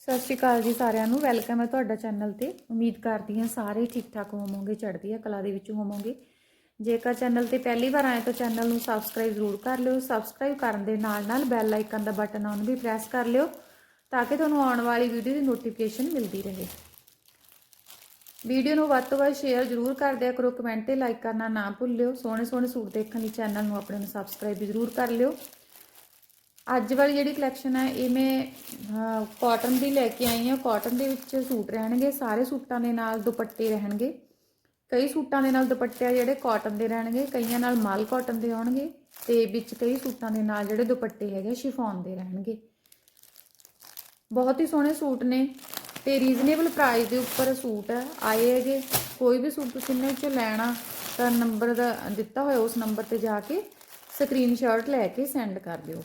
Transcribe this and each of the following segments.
ਸਤਿ ਸ਼੍ਰੀ ਅਕਾਲ ਜੀ ਸਾਰਿਆਂ ਨੂੰ। ਵੈਲਕਮ ਹੈ ਤੁਹਾਡਾ ਚੈਨਲ ਤੇ। ਉਮੀਦ ਕਰਦੀ ਹਾਂ ਸਾਰੇ ਠੀਕ ਠਾਕ ਹੋਵੋਗੇ, ਚੜ੍ਹਦੀ ਆ ਕਲਾ ਦੇ ਵਿੱਚ ਹੋਵੋਗੇ। ਜੇਕਰ ਚੈਨਲ ਤੇ ਪਹਿਲੀ ਵਾਰ ਆਏ ਤਾਂ ਚੈਨਲ ਨੂੰ ਸਬਸਕ੍ਰਾਈਬ ਜ਼ਰੂਰ ਕਰ ਲਿਓ। ਸਬਸਕ੍ਰਾਈਬ ਕਰਨ ਦੇ ਨਾਲ ਨਾਲ ਬੈਲ ਆਈਕਨ ਦਾ ਬਟਨ ਆਨ ਵੀ ਪ੍ਰੈਸ ਕਰ ਲਿਓ ਤਾਂ ਕਿ ਤੁਹਾਨੂੰ ਆਉਣ ਵਾਲੀ ਵੀਡੀਓ ਦੀ ਨੋਟੀਫਿਕੇਸ਼ਨ ਮਿਲਦੀ ਰਹੇ। ਵੀਡੀਓ ਨੂੰ ਵੱਧ ਤੋਂ ਵੱਧ ਸ਼ੇਅਰ ਜ਼ਰੂਰ ਕਰ ਦਿਆ ਕਰੋ। ਕਮੈਂਟ ਤੇ ਲਾਈਕ ਕਰਨਾ ਨਾ ਭੁੱਲਿਓ। ਸੋਹਣੇ ਸੋਹਣੇ ਸੂਟ ਦੇਖਣ ਲਈ ਚੈਨਲ ਨੂੰ ਆਪਣੇ ਨੂੰ ਸਬਸਕ੍ਰਾਈਬ ਜ਼ਰੂਰ ਕਰ ਲਿਓ। ਅੱਜ ਵਾਲੀ ਜਿਹੜੀ ਕਲੈਕਸ਼ਨ ਹੈ ਇਹ ਮੈਂ ਕਾਟਨ ਦੀ ਲੈ ਕੇ ਆਈ ਹਾਂ ਕਾਟਨ ਦੇ ਵਿੱਚ ਸੂਟ ਰਹਿਣਗੇ, ਸਾਰੇ ਸੂਟਾਂ ਦੇ ਨਾਲ ਦੁਪੱਟੇ ਰਹਿਣਗੇ। ਕਈ ਸੂਟਾਂ ਦੇ ਨਾਲ ਦੁਪੱਟੇ ਆ ਜਿਹੜੇ ਕਾਟਨ ਦੇ ਰਹਿਣਗੇ, ਕਈਆਂ ਨਾਲ ਮਾਲ ਕਾਟਨ ਦੇ ਆਉਣਗੇ ਤੇ ਵਿੱਚ ਕਈ ਸੂਟਾਂ ਦੇ ਨਾਲ ਜਿਹੜੇ ਦੁਪੱਟੇ ਹੈਗੇ ਸ਼ਿਫੋਨ ਦੇ ਰਹਿਣਗੇ। ਬਹੁਤ ਹੀ ਸੋਹਣੇ ਸੂਟ ਨੇ ਤੇ ਰੀਜ਼ਨੇਬਲ ਪ੍ਰਾਈਸ ਦੇ ਉੱਪਰ ਸੂਟ ਆਏ ਹੈਗੇ। ਕੋਈ ਵੀ ਸੂਟ ਤੁਸੀਂ ਇਹਨਾਂ ਵਿੱਚੋਂ ਲੈਣਾ, ਤਾਂ ਨੰਬਰ ਦਾ ਦਿੱਤਾ ਹੋਇਆ ਉਸ ਨੰਬਰ ਤੇ ਜਾ ਕੇ ਸਕਰੀਨਸ਼ਾਟ ਲੈ ਕੇ ਸੈਂਡ ਕਰ ਦਿਓ।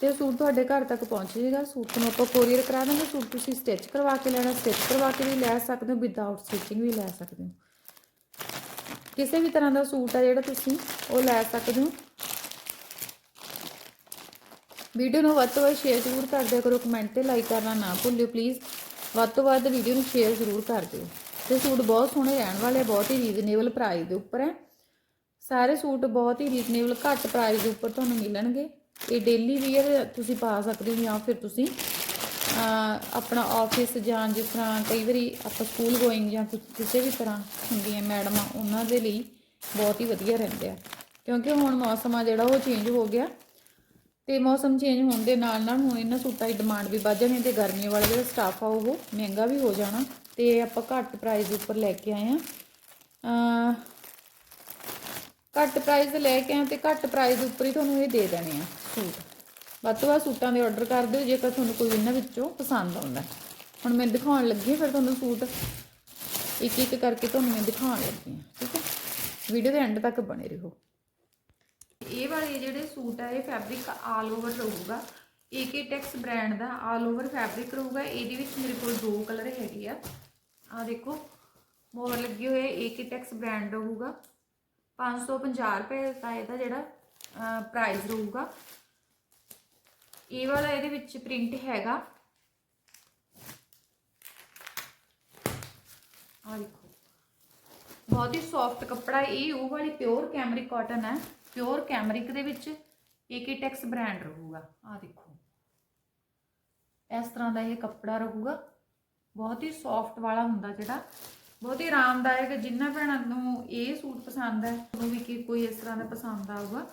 ਤੇ ਸੂਟ ਤੁਹਾਡੇ ਘਰ ਤੱਕ ਪਹੁੰਚ ਜਾਏਗਾ। ਸੂਟ ਨੂੰ ਆਪਾਂ ਕੋਰੀਅਰ ਕਰਾ ਦਾਂਗੇ। ਸੂਟ ਤੁਸੀਂ ਸਟਿਚ ਕਰਵਾ ਕੇ ਲੈਣਾ। ਸਟਿਚ ਕਰਵਾ ਕੇ ਵੀ ਲੈ ਸਕਦੇ ਹੋ। ਵਿਦਆਊਟ ਸਟਿਚਿੰਗ ਵੀ ਲੈ ਸਕਦੇ ਹੋ। ਕਿਸੇ ਵੀ ਤਰ੍ਹਾਂ ਦਾ ਸੂਟ ਆ ਜਿਹੜਾ ਤੁਸੀਂ ਉਹ ਲੈ ਸਕਦੇ ਹੋ। ਵੀਡੀਓ ਨੂੰ ਵੱਧ ਤੋਂ ਵੱਧ ਸ਼ੇਅਰ ਜ਼ਰੂਰ ਕਰ ਦਿਆ ਕਰੋ। ਕਮੈਂਟ ਤੇ ਲਾਈਕ ਕਰਨਾ ਨਾ ਭੁੱਲਿਓ ਪਲੀਜ਼ ਵੱਧ ਤੋਂ ਵੱਧ ਵੀਡੀਓ ਨੂੰ ਸ਼ੇਅਰ ਜ਼ਰੂਰ ਕਰ ਦਿਓ। ਤੇ ਸੂਟ ਬਹੁਤ ਸੋਹਣੇ ਰਹਿਣ ਵਾਲੇ ਬਹੁਤ ਹੀ ਰੀਜ਼ਨੇਬਲ ਪ੍ਰਾਈਸ ਦੇ ਉੱਪਰ ਹੈ। ਸਾਰੇ ਸੂਟ ਬਹੁਤ ਹੀ ਰੀਜ਼ਨੇਬਲ ਘੱਟ ਪ੍ਰਾਈਸ ਦੇ ਉੱਪਰ ਤੁਹਾਨੂੰ ਮਿਲਣਗੇ। ਇਹ ਡੇਲੀ ਵੀਅਰ ਤੁਸੀਂ ਪਾ ਸਕਦੇ ਹੋ ਜਾਂ ਫਿਰ ਤੁਸੀਂ ਆਪਣਾ ਆਫਿਸ ਜਾਂ ਜਿਸ ਤਰ੍ਹਾਂ ਕਈ ਵਾਰੀ ਆਪਾਂ ਸਕੂਲ ਗੋਇੰਗ ਜਾਂ ਕਿਸੇ ਵੀ ਤਰ੍ਹਾਂ ਹੁੰਦੀਆਂ ਮੈਡਮਾਂ ਉਹਨਾਂ ਦੇ ਲਈ ਬਹੁਤ ਹੀ ਵਧੀਆ ਰਹਿੰਦੇ ਆ। ਕਿਉਂਕਿ ਹੁਣ ਮੌਸਮ ਆ ਜਿਹੜਾ ਉਹ ਚੇਂਜ ਹੋ ਗਿਆ ਤੇ ਮੌਸਮ ਚੇਂਜ ਹੋਣ ਦੇ ਨਾਲ ਨਾਲ ਹੁਣ ਇਹਨਾਂ ਸੂਟਾਂ ਦੀ ਡਿਮਾਂਡ ਵੀ ਵੱਧ ਜਾਣੀ ਤੇ ਗਰਮੀ ਵਾਲਾ ਜਿਹੜਾ ਸਟਾਫ ਆ ਉਹ ਮਹਿੰਗਾ ਵੀ ਹੋ ਜਾਣਾ ਤੇ ਆਪਾਂ ਘੱਟ ਪ੍ਰਾਈਸ ਦੇ ਉੱਪਰ ਲੈ ਕੇ ਆਏ ਆ ਘੱਟ ਪ੍ਰਾਈਸ ਲੈ ਕੇ ਆਏ ਤੇ ਘੱਟ ਪ੍ਰਾਈਸ ਦੇ ਉੱਪਰ ਹੀ ਤੁਹਾਨੂੰ ਇਹ ਦੇ ਦੇਣੇ ਆ। ਸੂਟ ਵੱਧ ਤੋਂ ਵੱਧ ਸੂਟਾਂ ਦੇ ਆਰਡਰ ਕਰ ਦਿਓ, ਜੇਕਰ ਤੁਹਾਨੂੰ ਕੋਈ ਇਹਨਾਂ ਵਿੱਚੋਂ ਪਸੰਦ ਆਉਂਦਾ ਹੁਣ ਮੈਂ ਦਿਖਾਉਣ ਲੱਗੀ ਫਿਰ ਤੁਹਾਨੂੰ ਸੂਟ ਇੱਕ ਇੱਕ ਕਰਕੇ ਤੁਹਾਨੂੰ ਮੈਂ ਦਿਖਾਉਣ ਲੱਗੀ ਹਾਂ, ਠੀਕ ਹੈ? ਵੀਡੀਓ ਦੇ ਐਂਡ ਤੱਕ ਬਣੇ ਰਹੋ। ਇਹ ਵਾਲੇ ਜਿਹੜੇ ਸੂਟ ਆ, ਇਹ ਫੈਬਰਿਕ ਆਲ ਓਵਰ ਰਹੂਗਾ। ਏਕੇ ਟੈਕਸ ਬ੍ਰਾਂਡ ਦਾ ਆਲ ਓਵਰ ਫੈਬਰਿਕ ਰਹੂਗਾ। ਇਹਦੇ ਵਿੱਚ ਮੇਰੇ ਕੋਲ ਦੋ ਕਲਰ ਹੈਗੇ ਆ। ਆ ਦੇਖੋ, ਮੋਹਰ ਲੱਗੀ ਹੋਈ ਹੈ ਏਕੇ ਟੈਕਸ ਬ੍ਰਾਂਡ ਰਹੂਗਾ। 550 ਰੁਪਏ ਦਾ ਇਹਦਾ ਜਿਹੜਾ ਪ੍ਰਾਈਸ ਰਹੂਗਾ। ਇਹ ਵਾਲਾ ਇਹਦੇ ਵਿੱਚ ਪ੍ਰਿੰਟ ਹੈਗਾ। ਆ ਦੇਖੋ। ਬਹੁਤ ਹੀ ਸੌਫਟ ਕੱਪੜਾ ਇਹ, ਉਹ ਵਾਲੀ ਪਿਓਰ ਕੈਮਰਿਕ ਕਾਟਨ ਹੈ। ਪਿਓਰ ਕੈਮਰਿਕ ਦੇ ਵਿੱਚ ਏਕੀਟੈਕਸ ਬ੍ਰਾਂਡ ਰਹੂਗਾ। ਆ ਦੇਖੋ। ਇਸ ਤਰ੍ਹਾਂ ਦਾ ਇਹ ਕੱਪੜਾ ਰਹੂਗਾ। ਬਹੁਤ ਹੀ ਸੌਫਟ ਵਾਲਾ ਹੁੰਦਾ ਜਿਹੜਾ। ਬਹੁਤ ਹੀ ਆਰਾਮਦਾਇਕ ਜਿੰਨਾ ਭੈਣਾਂ ਨੂੰ ਇਹ ਸੂਟ ਪਸੰਦ ਹੈ ਤੁਹਾਨੂੰ ਵੀ ਕਿ ਕੋਈ ਇਸ ਤਰ੍ਹਾਂ ਦਾ ਪਸੰਦ ਆਊਗਾ।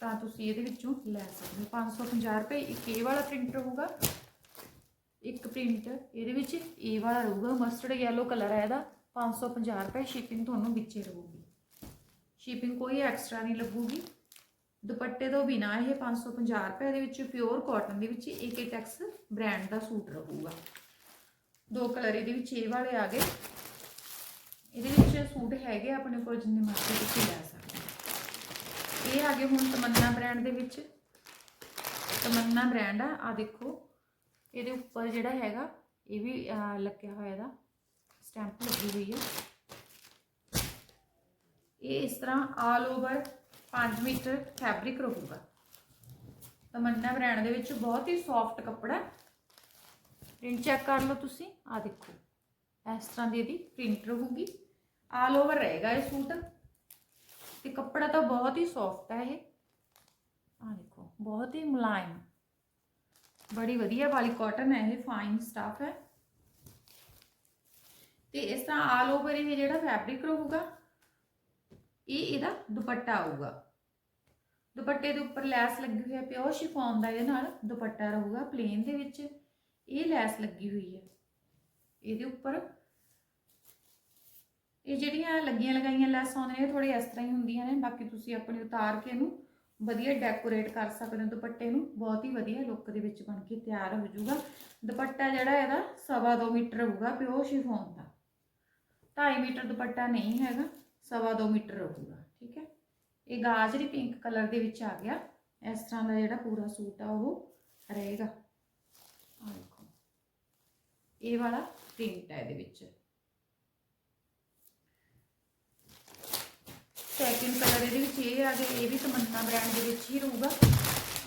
ਤਾਂ ਤੁਸੀਂ ਇਹਦੇ ਵਿੱਚੋਂ ਲੈ ਸਕਦੇ ਹੋ। 550 ਰੁਪਏ, ਇੱਕ ਇਹ ਵਾਲਾ ਪ੍ਰਿੰਟ ਰਹੂਗਾ। ਇੱਕ ਪ੍ਰਿੰਟ ਇਹਦੇ ਵਿੱਚ ਇਹ ਵਾਲਾ ਰਹੂਗਾ। ਮਸਟਰਡ ਯੈਲੋ ਕਲਰ ਹੈ ਇਹਦਾ। 550 ਰੁਪਏ ਸ਼ਿਪਿੰਗ ਤੁਹਾਨੂੰ ਵਿੱਚੇ ਰਹੂਗੀ। ਸ਼ਿਪਿੰਗ ਕੋਈ ਐਕਸਟਰਾ ਨਹੀਂ ਲੱਗੂਗੀ। ਦੁਪੱਟੇ ਤੋਂ ਬਿਨਾ ਇਹ 550 ਰੁਪਏ ਦੇ ਵਿੱਚ ਪਿਓਰ ਕਾਟਨ ਦੇ ਵਿੱਚ ਏਕੇ ਟੈਕਸ ਬ੍ਰਾਂਡ ਦਾ ਸੂਟ ਰਹੂਗਾ। ਦੋ ਕਲਰ ਇਹਦੇ ਵਿੱਚ ਇਹ ਵਾਲੇ ਆ ਗਏ। ਇਹਦੇ ਵਿੱਚ ਸੂਟ ਹੈਗੇ ਆਪਣੇ ਕੋਲ ਜਿੰਨੇ ਮਰਜ਼ੀ ਤੁਸੀਂ ਲੈ ਸਕਦੇ ਹੋ। ਇਹ ਆ ਗਏ ਹੁਣ ਤਮੰਨਾ ਬ੍ਰਾਂਡ ਦੇ ਵਿੱਚ। ਤਮੰਨਾ ਬ੍ਰਾਂਡ ਆ ਆ ਦੇਖੋ। ਇਹਦੇ ਉੱਪਰ ਜਿਹੜਾ ਹੈਗਾ, ਇਹ ਵੀ ਲੱਗਿਆ ਹੋਇਆ ਇਹਦਾ। ਸਟੈਂਪ ਲੱਗੀ ਹੋਈ ਹੈ ਇਹ ਇਸ ਤਰ੍ਹਾਂ ਆਲ ਓਵਰ 5 ਮੀਟਰ ਫੈਬਰਿਕ ਰਹੂਗਾ। ਤਮੰਨਾ ਬ੍ਰਾਂਡ ਦੇ ਵਿੱਚ ਬਹੁਤ ਹੀ ਸੌਫਟ ਕੱਪੜਾ ਪ੍ਰਿੰਟ ਚੈੱਕ ਕਰ ਲਓ ਤੁਸੀਂ। ਆ ਦੇਖੋ, ਇਸ ਤਰ੍ਹਾਂ ਦੀ ਇਹਦੀ ਪ੍ਰਿੰਟ ਰਹੂਗੀ। ਆਲ ਓਵਰ ਰਹੇਗਾ ਇਹ ਸੂਟ। ਤੇ ਕੱਪੜਾ ਤਾਂ ਬਹੁਤ ਹੀ ਸੌਫਟ ਹੈ ਇਹ। ਆ ਦੇਖੋ, ਬਹੁਤ ਹੀ ਮੁਲਾਇਮ। ਬੜੀ ਵਧੀਆ ਵਾਲੀ ਕਾਟਨ ਹੈ ਇਹ ਫਾਈਨ ਸਟਫ ਹੈ। ਤੇ ਇਸ ਤਰ੍ਹਾਂ ਆਲ ਓਵਰ ਇਹ ਜਿਹੜਾ ਫੈਬਰਿਕ ਰਹੂਗਾ, ਇਹ ਇਹਦਾ ਦੁਪੱਟਾ ਆਊਗਾ। ਦੁਪੱਟੇ ਦੇ ਉੱਪਰ ਲੈਸ ਲੱਗੀ ਹੋਈ ਹੈ ਪਿਓਰ ਸ਼ਿਫੋਨ ਦਾ ਇਹਦੇ ਨਾਲ ਦੁਪੱਟਾ ਰਹੂਗਾ ਪਲੇਨ ਦੇ ਵਿੱਚ ਇਹ ਲੈਸ ਲੱਗੀ ਹੋਈ ਹੈ। ਇਹਦੇ ਉੱਪਰ ਇਹ ਜਿਹੜੀਆਂ ਲੱਗੀਆਂ ਲਗਾਈਆਂ ਲੈਸ ਆਉਂਦੀਆਂ ਨੇ ਥੋੜੇ ਇਸ ਤਰ੍ਹਾਂ ਹੀ ਹੁੰਦੀਆਂ ਨੇ। ਬਾਕੀ ਤੁਸੀਂ ਆਪਣੀ ਉਤਾਰ ਕੇ ਇਹਨੂੰ ਵਧੀਆ ਡੈਕੋਰੇਟ ਕਰ ਸਕਦੇ ਹੋ ਦੁਪੱਟੇ ਨੂੰ। ਬਹੁਤ ਹੀ ਵਧੀਆ ਲੁੱਕ ਦੇ ਵਿੱਚ ਬਣ ਕੇ ਤਿਆਰ ਹੋ ਜਾਊਗਾ। ਦੁਪੱਟਾ ਜਿਹੜਾ ਇਹਦਾ ਸਵਾ ਦੋ ਮੀਟਰ ਹੋਊਗਾ ਪਿਓਰ ਸ਼ਿਫੋਨ ਦਾ। 2.5 ਮੀਟਰ ਦੁਪੱਟਾ ਨਹੀਂ ਹੈਗਾ, ਸਵਾ ਦੋ ਮੀਟਰ ਰਹੂਗਾ ਠੀਕ ਹੈ? ਇਹ ਗਾਜਰੀ ਪਿੰਕ ਕਲਰ ਦੇ ਵਿੱਚ ਆ ਗਿਆ। ਇਸ ਤਰ੍ਹਾਂ ਦਾ ਜਿਹੜਾ ਪੂਰਾ ਸੂਟ ਆ ਉਹ ਰਹੇਗਾ। ਆ ਦੇਖੋ। ਇਹ ਵਾਲਾ ਪ੍ਰਿੰਟ ਹੈ ਇਹਦੇ ਵਿੱਚ। ਸੈਕਿੰਡ ਕਲਰ ਇਹਦੇ ਵਿੱਚ ਇਹ ਆ ਗਿਆ ਇਹ ਵੀ ਤਮੰਨਾ ਬ੍ਰਾਂਡ ਦੇ ਵਿੱਚ ਹੀ ਰਹੂਗਾ।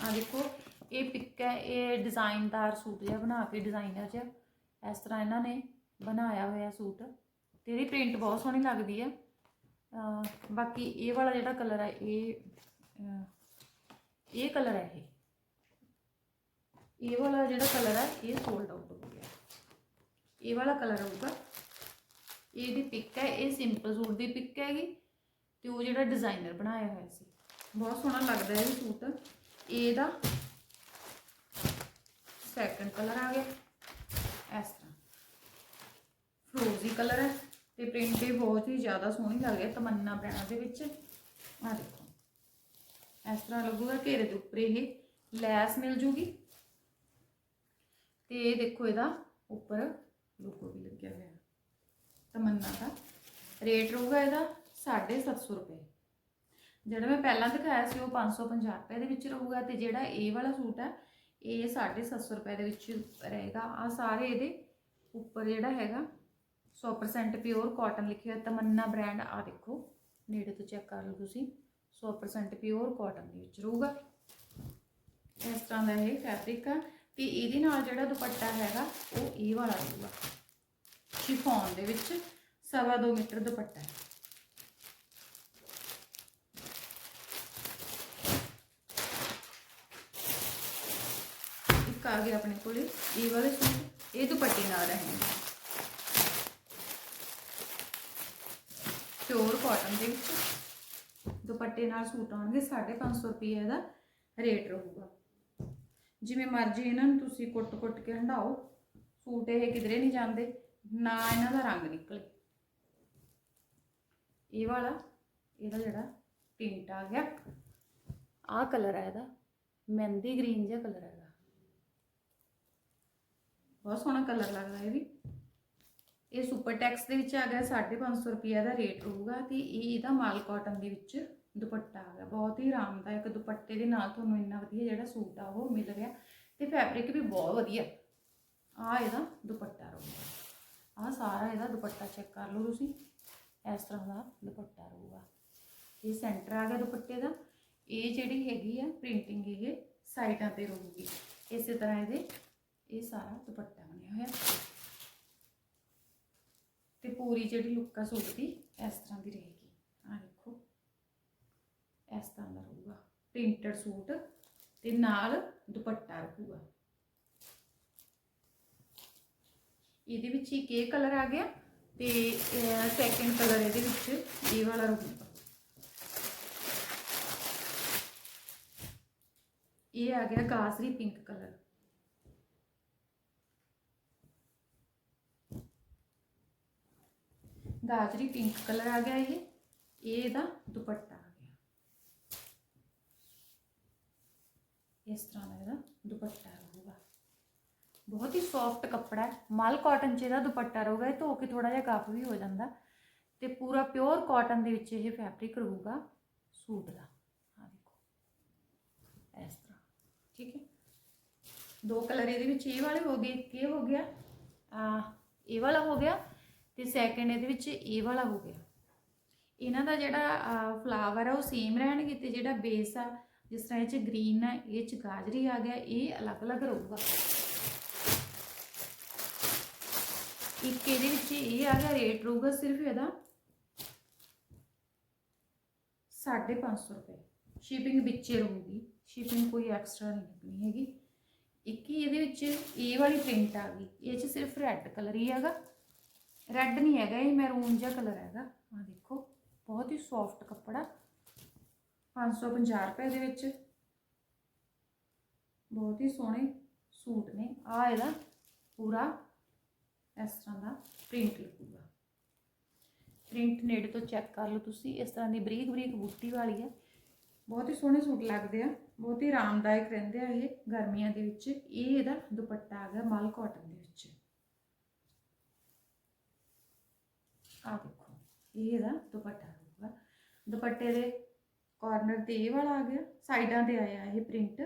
ਆ ਦੇਖੋ, ਇਹ ਪਿੱਕ ਹੈ, ਇਹ ਡਿਜ਼ਾਈਨਦਾਰ ਸੂਟ ਜਿਹਾ ਬਣਾ ਕੇ ਡਿਜ਼ਾਈਨਰ ਜਿਹਾ, ਇਸ ਤਰ੍ਹਾਂ ਇਹਨਾਂ ਨੇ ਬਣਾਇਆ ਹੋਇਆ ਸੂਟ। ਤੇ ਇਹਦੀ ਪ੍ਰਿੰਟ ਬਹੁਤ ਸੋਹਣੀ ਲੱਗਦੀ ਹੈ। ਬਾਕੀ ਇਹ ਵਾਲਾ ਜਿਹੜਾ ਕਲਰ ਹੈ, ਇਹ ਇਹ ਕਲਰ ਹੈ ਇਹ। ਇਹ ਵਾਲਾ ਜਿਹੜਾ ਕਲਰ ਹੈ, ਇਹ ਸੋਲਡ ਆਊਟ ਹੋ ਗਿਆ। ਇਹ ਵਾਲਾ ਕਲਰ ਹੋਊਗਾ। ਇਹਦੀ ਪਿਕ ਹੈ, ਇਹ ਸਿੰਪਲ ਸੂਟ ਦੀ ਪਿਕ ਹੈਗੀ। ਤੇ ਉਹ ਜਿਹੜਾ ਡਿਜ਼ਾਈਨਰ ਬਣਾਇਆ ਹੋਇਆ ਸੀ। ਬਹੁਤ ਸੋਹਣਾ ਲੱਗਦਾ ਇਹ ਵੀ ਸੂਟ। ਇਹਦਾ ਸੈਕੰਡ ਕਲਰ ਆ ਗਿਆ। ਇਸ ਤਰ੍ਹਾਂ। ਫਰੋਜ਼ੀ ਕਲਰ ਹੈ ਤੇ ਪ੍ਰਿੰਟ ਵੀ ਬਹੁਤ ਹੀ ਜ਼ਿਆਦਾ ਸੋਹਣੀ ਲੱਗ ਰਹੀ ਹੈ, ਤਮੰਨਾ ਬ੍ਰਾਂਡ ਦੇ ਵਿੱਚ। ਆ ਦੇਖੋ। ਇਸ ਤਰ੍ਹਾਂ ਲੱਗੂਗਾ ਘੇਰੇ ਦੇ ਉੱਪਰ ਇਹ ਲੈਸ ਮਿਲ ਜੂਗੀ। ਤੇ ਇਹ ਦੇਖੋ ਇਹਦਾ ਉੱਪਰ ਲੋਗੋ ਵੀ ਲੱਗਿਆ ਹੋਇਆ। ਤਮੰਨਾ ਦਾ ਰੇਟ ਰਹੂਗਾ ਇਹਦਾ 750 ਰੁਪਏ। ਜਿਹੜਾ ਮੈਂ ਪਹਿਲਾਂ ਦਿਖਾਇਆ ਸੀ ਉਹ 550 ਰੁਪਏ ਦੇ ਵਿੱਚ ਰਹੂਗਾ ਤੇ ਜਿਹੜਾ ਇਹ ਵਾਲਾ ਸੂਟ ਹੈ, ਇਹ 750 ਰੁਪਏ ਦੇ ਵਿੱਚ ਰਹੇਗਾ। ਆ ਸਾਰੇ ਇਹਦੇ ਉੱਪਰ ਜਿਹੜਾ ਹੈਗਾ 100% ਪਿਓਰ ਕਾਟਨ ਲਿਖਿਆ ਤਮੰਨਾ ਬ੍ਰਾਂਡ ਆ ਦੇਖੋ, ਨੇੜੇ ਤੋਂ ਚੈੱਕ ਕਰ ਲਓ ਤੁਸੀਂ 100% ਪਿਓਰ ਕਾਟਨ ਦੇ ਵਿੱਚ ਰਹੂਗਾ। ਇਸ ਤਰ੍ਹਾਂ ਦਾ ਇਹ ਫੈਬਰਿਕ ਆ ਤੇ ਇਹਦੇ ਨਾਲ ਜਿਹੜਾ ਦੁਪੱਟਾ ਹੈਗਾ, ਉਹ ਇਹ ਵਾਲਾ ਰਹੂਗਾ। ਸ਼ਿਫੋਨ ਦੇ ਵਿੱਚ ਸਵਾ ਦੋ ਮੀਟਰ ਦੁਪੱਟਾ ਹੈ। ਇੱਕ ਆ ਗਿਆ ਆਪਣੇ ਕੋਲੇ, ਇਹ ਵਾਲੇ ਸੂਟ, ਇਹ ਦੁਪੱਟੇ ਨਾਲ ਰਹਿਣਗੇ। ਪਿਓਰ ਕਾਟਨ ਦੇ ਵਿੱਚ ਦੁਪੱਟੇ ਨਾਲ ਸੂਟ ਆਉਣਗੇ 550 ਰੁਪਏ ਇਹਦਾ ਰੇਟ ਰਹੂਗਾ। ਜਿਵੇਂ ਮਰਜ਼ੀ ਇਹਨਾਂ ਨੂੰ ਤੁਸੀਂ ਕੁੱਟ-ਕੁੱਟ ਕੇ ਹੰਡਾਓ ਸੂਟ ਇਹ ਕਿਧਰੇ ਨਹੀਂ ਜਾਂਦੇ, ਨਾ ਇਹਨਾਂ ਦਾ ਰੰਗ ਨਿਕਲੇ। ਇਹ ਵਾਲਾ, ਇਹਦਾ ਜਿਹੜਾ ਪ੍ਰਿੰਟ ਆ ਗਿਆ, ਆਹ ਕਲਰ ਆ ਇਹਦਾ, ਮਹਿੰਦੀ ਗ੍ਰੀਨ ਜਿਹਾ ਕਲਰ ਹੈਗਾ ਬਹੁਤ ਸੋਹਣਾ ਕਲਰ ਲੱਗਦਾ ਇਹ ਵੀ। ਇਹ ਸੁਪਰ ਟੈਕਸ ਦੇ ਵਿੱਚ ਆ ਗਿਆ 550 ਰੁਪਏ ਦਾ ਰੇਟ ਰਹੂਗਾ ਤੇ ਇਹ ਇਹਦਾ ਮਾਲ ਕਾਟਨ ਦੇ ਵਿੱਚ ਦੁਪੱਟਾ ਆ ਗਿਆ। ਬਹੁਤ ਹੀ ਆਰਾਮਦਾਇਕ ਦੁਪੱਟੇ ਦੇ ਨਾਲ ਤੁਹਾਨੂੰ ਇੰਨਾ ਵਧੀਆ ਜਿਹੜਾ ਸੂਟ ਆ ਉਹ ਮਿਲ ਰਿਹਾ ਤੇ ਫੈਬਰਿਕ ਵੀ ਬਹੁਤ ਵਧੀਆ। ਆ ਇਹਦਾ ਦੁਪੱਟਾ ਰਹੂਗਾ। ਆ ਸਾਰਾ ਇਹਦਾ ਦੁਪੱਟਾ ਚੈੱਕ ਕਰ ਲਓ ਤੁਸੀਂ। ਇਸ ਤਰ੍ਹਾਂ ਦਾ ਦੁਪੱਟਾ ਰਹੂਗਾ। ਇਹ ਸੈਂਟਰ ਆ ਗਿਆ ਦੁਪੱਟੇ ਦਾ। ਇਹ ਜਿਹੜੀ ਹੈਗੀ ਆ ਪ੍ਰਿੰਟਿੰਗ ਇਹ ਸਾਈਡਾਂ ਤੇ ਰਹੂਗੀ। ਇਸੇ ਤਰ੍ਹਾਂ ਇਹਦੇ ਇਹ ਸਾਰਾ ਦੁਪੱਟਾ ਬਣਿਆ ਹੋਇਆ। ਤੇ ਪੂਰੀ ਜਿਹੜੀ ਲੁੱਕ ਆ ਸੂਟ ਦੀ, ਇਸ ਤਰ੍ਹਾਂ ਦੀ ਰਹੇਗੀ। ਆ ਦੇਖੋ, ਇਸ ਤਰ੍ਹਾਂ ਦਾ ਰਹੂਗਾ। ਪ੍ਰਿੰਟਡ ਸੂਟ ਤੇ ਨਾਲ ਦੁਪੱਟਾ ਰਹੂਗਾ ਇਹਦੇ ਵਿੱਚ ਇੱਕ ਇਹ ਕਲਰ ਆ ਗਿਆ ਤੇ ਸੈਕਿੰਡ ਕਲਰ ਇਹਦੇ ਵਿੱਚ ਇਹ ਵਾਲਾ ਰਹੂਗਾ। ਇਹ ਆ ਗਿਆ ਗਾਜਰੀ ਪਿੰਕ ਕਲਰ ਗਾਜਰੀ ਪਿੰਕ ਕਲਰ ਆ ਗਿਆ ਇਹ ਇਹ ਇਹਦਾ ਦੁਪੱਟਾ ਆ ਗਿਆ ਇਸ ਤਰ੍ਹਾਂ ਦਾ ਇਹਦਾ ਦੁਪੱਟਾ ਰਹੂਗਾ ਬਹੁਤ ਹੀ ਸੌਫਟ ਕੱਪੜਾ ਹੈ ਮਲ ਕਾਟਨ ਚ ਇਹਦਾ ਦੁਪੱਟਾ ਰਹੂਗਾ ਇਹ ਧੋ ਕੇ ਥੋੜਾ ਜਿਹਾ ਕੱਪ ਵੀ ਹੋ ਜਾਂਦਾ ਤੇ ਪੂਰਾ ਪਿਓਰ ਕਾਟਨ ਦੇ ਵਿੱਚ ਇਹ ਫੈਬਰਿਕ ਰਹੂਗਾ ਸੂਟ ਦਾ ਆ ਦੇਖੋ ਇਸ ਤਰ੍ਹਾਂ ਠੀਕ ਹੈ ਦੋ ਕਲਰ ਇਹਦੇ ਵਿੱਚ ਇਹ ਵਾਲੇ ਹੋ ਗਏ ਇੱਕ ਇਹ ਹੋ ਗਿਆ ਆ ਇਹ ਵਾਲਾ ਹੋ ਗਿਆ ਤੇ ਸੈਕੰਡ ਇਹਦੇ ਵਿੱਚ ਇਹ ਵਾਲਾ ਹੋ ਗਿਆ। ਇਹਨਾਂ ਦਾ ਜਿਹੜਾ ਫਲਾਵਰ ਆ, ਉਹ ਸੇਮ ਰਹਿਣਗੇ ਤੇ ਜਿਹੜਾ ਬੇਸ ਆ, ਜਿਸ ਤਰ੍ਹਾਂ ਇਹ ਚ ਗ੍ਰੀਨ ਆ, ਇਹ ਚ ਗਾਜਰੀ ਆ ਗਿਆ, ਇਹ ਅਲੱਗ-ਅਲੱਗ ਰਹੂਗਾ। ਇੱਕ ਇਹਦੇ ਵਿੱਚ ਇਹ ਆ ਗਿਆ ਰੇਟ ਰਹੂਗਾ ਸਿਰਫ ਇਹਦਾ 550 ਰੁਪਏ। ਸ਼ਿਪਿੰਗ ਵਿੱਚ ਰਹੂਗੀ ਸ਼ਿਪਿੰਗ ਕੋਈ ਐਕਸਟਰਾ ਨਹੀਂ ਲੱਗਣੀ ਹੈਗੀ। ਇੱਕ ਹੀ ਇਹਦੇ ਵਿੱਚ ਇਹ ਵਾਲੀ ਪ੍ਰਿੰਟ ਆ ਗਈ, ਇਹ ਚ ਸਿਰਫ ਰੈੱਡ ਕਲਰ ਹੀ ਹੈਗਾ। ਰੈੱਡ ਨਹੀਂ ਹੈਗਾ, ਇਹ ਮੈਰੂਨ ਜਿਹਾ ਕਲਰ ਹੈਗਾ। ਆ ਦੇਖੋ, ਬਹੁਤ ਹੀ ਸੌਫਟ ਕੱਪੜਾ। 550 ਰੁਪਏ ਦੇ ਵਿੱਚ। ਬਹੁਤ ਹੀ ਸੋਹਣੇ ਸੂਟ ਨੇ। ਆ ਇਹਦਾ ਪੂਰਾ ਇਸ ਤਰ੍ਹਾਂ ਦਾ ਪ੍ਰਿੰਟ ਲੱਗੂਗਾ। ਪ੍ਰਿੰਟ ਨੇੜੇ ਤੋਂ ਚੈੱਕ ਕਰ ਲਓ ਤੁਸੀਂ, ਇਸ ਤਰ੍ਹਾਂ ਦੀ ਬਰੀਕ ਬਰੀਕ ਬੂਟੀ ਵਾਲੀ ਹੈ। ਬਹੁਤ ਹੀ ਸੋਹਣੇ ਸੂਟ ਲੱਗਦੇ ਆ। ਬਹੁਤ ਹੀ ਆਰਾਮਦਾਇਕ ਰਹਿੰਦੇ ਆ ਇਹ ਗਰਮੀਆਂ ਦੇ ਵਿੱਚ। ਇਹ ਇਹਦਾ ਦੁਪੱਟਾ ਆ ਗਿਆ ਮਲ ਕਾਟਨ ਦੇ ਵਿੱਚ ਆ ਦੇਖੋ, ਇਹ ਇਹਦਾ ਦੁਪੱਟਾ ਹੋਊਗਾ। ਦੁਪੱਟੇ ਦੇ ਕਾਰਨਰ ਤੇ ਇਹ ਵਾਲਾ ਆ ਗਿਆ, ਸਾਈਡਾਂ ਤੇ ਆਇਆ ਇਹ ਪ੍ਰਿੰਟ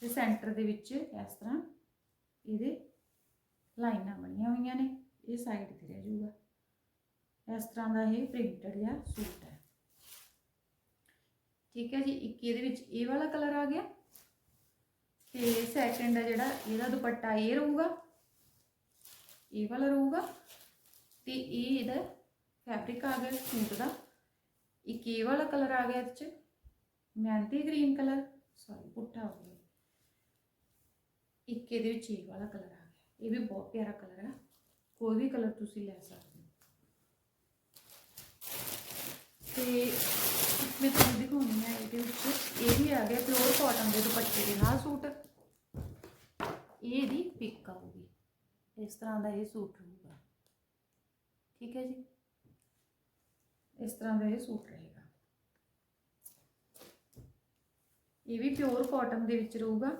ਤੇ ਸੈਂਟਰ ਦੇ ਵਿੱਚ ਇਸ ਤਰ੍ਹਾਂ ਇਹਦੇ ਲਾਈਨਾਂ ਬਣੀਆਂ ਹੋਈਆਂ ਨੇ, ਇਹ ਸਾਈਡ ਤੇ ਰਹਿ ਜਾਊਗਾ। ਇਸ ਤਰ੍ਹਾਂ ਦਾ ਇਹ ਪ੍ਰਿੰਟਡ ਜਿਹਾ ਸੂਟ ਹੈ। ਠੀਕ ਹੈ ਜੀ, ਇੱਕ ਇਹਦੇ ਵਿੱਚ ਇਹ ਵਾਲਾ ਕਲਰ ਆ ਗਿਆ ਤੇ ਸੈਕੰਡ ਹੈ ਜਿਹੜਾ ਇਹਦਾ ਦੁਪੱਟਾ ਇਹ ਰਹੂਗਾ, ਇਹ ਵਾਲਾ ਰਹੂਗਾ ਤੇ ਇਹ ਇਹਦਾ ਫੈਬਰਿਕ ਆ ਗਿਆ ਸੂਟ ਦਾ। ਇੱਕ ਇਹ ਵਾਲਾ ਕਲਰ ਆ ਗਿਆ ਇਹਦੇ ਚ। ਮਹਿੰਦੀ ਗ੍ਰੀਨ ਕਲਰ ਸੌਰੀ ਪੁੱਠਾ ਹੋ ਗਿਆ। ਇੱਕ ਇਹਦੇ ਵਿੱਚ ਇਹ ਵਾਲਾ ਕਲਰ ਆ ਗਿਆ। ਇਹ ਵੀ ਬਹੁਤ ਪਿਆਰਾ ਕਲਰ ਹੈ ਕੋਈ ਵੀ ਕਲਰ ਤੁਸੀਂ ਲੈ ਸਕਦੇ ਹੋ। ਤੇ ਮੈਂ ਤੁਹਾਨੂੰ ਦਿਖਾਉਣੀ ਹੈ ਇਹਦੇ ਵਿੱਚ। ਇਹ ਵੀ ਆ ਗਿਆ ਪਿਓਰ ਕਾਟਨ ਦੇ ਦੁਪੱਟੇ ਦੇ ਨਾਲ ਸੂਟ ਇਹ ਇਹਦੀ ਪਿਕ ਆਊਗੀ। ਇਸ ਤਰ੍ਹਾਂ ਦਾ ਇਹ ਸੂਟ ਹੋਊਗਾ। ਠੀਕ ਹੈ ਜੀ? ਇਸ ਤਰ੍ਹਾਂ ਦਾ ਇਹ ਸੂਟ ਰਹੇਗਾ ਇਹ ਵੀ ਪਿਓਰ ਕਾਟਨ ਦੇ ਵਿੱਚ ਰਹੂਗਾ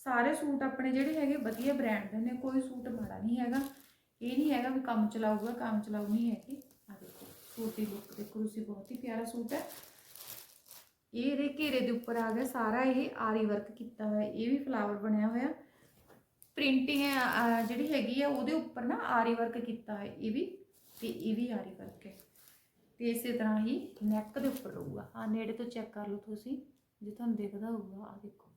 ਸਾਰੇ ਸੂਟ ਆਪਣੇ ਜਿਹੜੇ ਹੈਗੇ ਵਧੀਆ ਬ੍ਰਾਂਡ ਦੇ ਨੇ ਕੋਈ ਸੂਟ ਮਾੜਾ ਨਹੀਂ ਹੈਗਾ ਇਹ ਨਹੀਂ ਹੈਗਾ ਵੀ ਕੰਮ ਚਲਾਊਗਾ ਕੰਮ ਚਲਾਊ ਨਹੀਂ ਹੈਗੀ ਆ ਦੇਖੋ ਸੂਟ ਦੀ ਲੁੱਕ ਦੇਖੋ ਤੁਸੀਂ ਬਹੁਤ ਹੀ ਪਿਆਰਾ ਸੂਟ ਹੈ ਇਹ ਇਹਦੇ ਘੇਰੇ ਦੇ ਉੱਪਰ ਆ ਗਿਆ ਸਾਰਾ ਇਹ ਆਰੀ ਵਰਕ ਕੀਤਾ ਹੋਇਆ ਇਹ ਵੀ ਫਲਾਵਰ ਬਣਿਆ ਹੋਇਆ ਪ੍ਰਿੰਟਿੰਗ ਜਿਹੜੀ ਹੈਗੀ ਆ ਉਹਦੇ ਉੱਪਰ ਨਾ ਆਰੀ ਵਰਕ ਕੀਤਾ ਹੈ ਇਹ ਵੀ ਤੇ ਇਹ ਵੀ ਆਰੀ ਵਰਕ ਹੈ ਤੇ ਇਸੇ ਤਰ੍ਹਾਂ ਹੀ ਨੈਕ ਦੇ ਉੱਪਰ ਰਹੂਗਾ। ਆ ਨੇੜੇ ਤੋਂ ਚੈੱਕ ਕਰ ਲਓ ਤੁਸੀਂ, ਜੇ ਤੁਹਾਨੂੰ ਦਿਖਦਾ ਹੋਊਗਾ, ਆ ਦੇਖੋ।